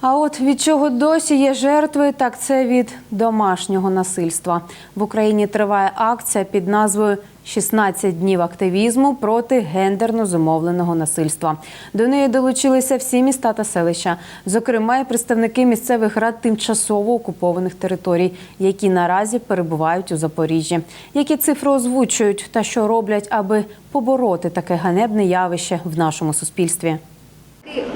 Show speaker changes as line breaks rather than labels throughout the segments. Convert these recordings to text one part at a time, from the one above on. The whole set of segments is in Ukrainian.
А от від чого досі є жертви, так це від домашнього насильства. В Україні триває акція під назвою «16 днів активізму проти гендерно зумовленого насильства. До неї долучилися всі міста та селища, зокрема і представники місцевих рад тимчасово окупованих територій, які наразі перебувають у Запоріжжі. Які цифри озвучують та що роблять, аби побороти таке ганебне явище в нашому суспільстві.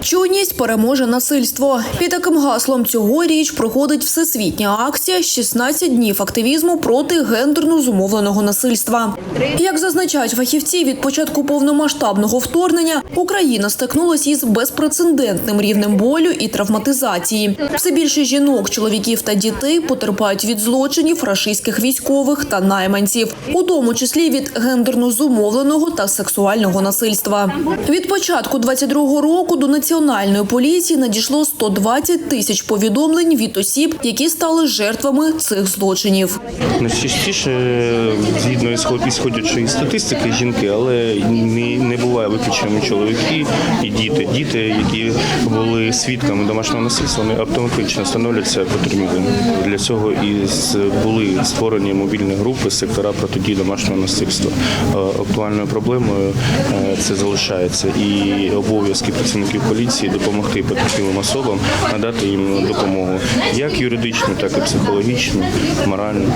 Чуйність переможе насильство. Під таким гаслом цьогоріч проходить всесвітня акція «16 днів активізму проти гендерно зумовленого насильства. Як зазначають фахівці, від початку повномасштабного вторгнення Україна стикнулася із безпрецедентним рівнем болю і травматизації. Все більше жінок, чоловіків та дітей потерпають від злочинів рашистських військових та найманців, у тому числі від гендерно зумовленого та сексуального насильства. Від початку 22-го року до національної поліції надійшло 120 тисяч повідомлень від осіб, які стали жертвами цих злочинів.
Найчастіше, згідно ісход- ісходячої статистики, жінки, але не, буває виключеними чоловіки і діти. Діти, які були свідками домашнього насильства, вони автоматично становляться потерпілими. Для цього і були створені мобільні групи сектора протидії домашнього насильства. Е, Актуальною проблемою е, це залишається і обов'язки працівників поліції допомогти потерпілим особам, надати їм допомогу як юридичну, так і психологічну, моральну.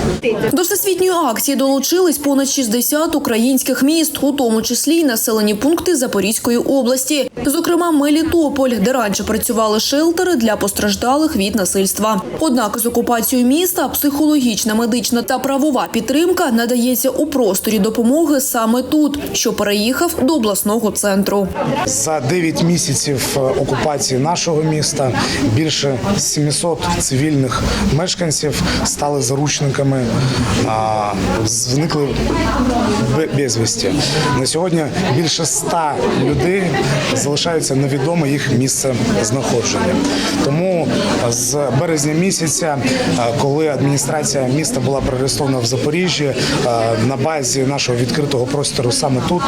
До всесвітньої акції долучились понад 60 українських міст, у тому числі й населені пункти Запорізької області, зокрема Мелітополь, де раніше працювали шелтери для постраждалих від насильства. Однак з окупацією міста психологічна, медична та правова підтримка надається у просторі допомоги саме тут, що переїхав до обласного центру.
За 9 місяців е, окупації нашого міста більше 700 цивільних мешканців стали заручниками, зникли бе- безвісті. На сьогодні більше 100 людей залишаються невідоме їх місце знаходження. Тому з березня місяця, е, коли адміністрація міста була перереєстрована в Запоріжжі, е, на базі нашого відкритого простору саме тут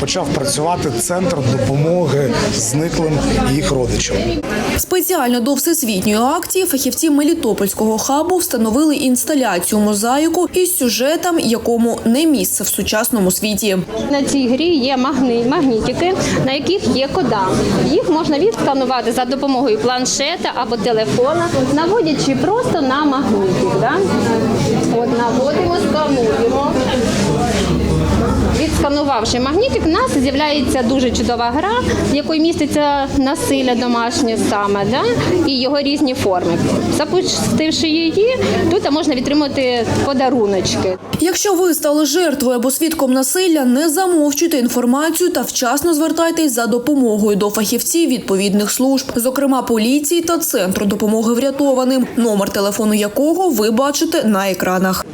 почав працювати центр допомоги зниклим і їх родичам.
Спеціально до всесвітньої акції фахівці Мелітопольського хабу встановили інсталяцію мозаїку із сюжетом, якому не місце в сучасному світі.
На цій грі є магнітики, на яких є кода. Їх можна відсканувати за допомогою планшета або телефона, наводячи просто на магнітик. Да? От наводимо, скануємо. Відсканувавши магнітик, у нас з'являється дуже чудова гра, в якої міститься насилля домашнє саме, да? і його різні форми. Запустивши її, тут можна відтримати подаруночки.
Якщо ви стали жертвою або свідком насилля, не замовчуйте інформацію та вчасно звертайтесь за допомогою до фахівців відповідних служб, зокрема поліції та центру допомоги врятованим, номер телефону якого ви бачите на екранах.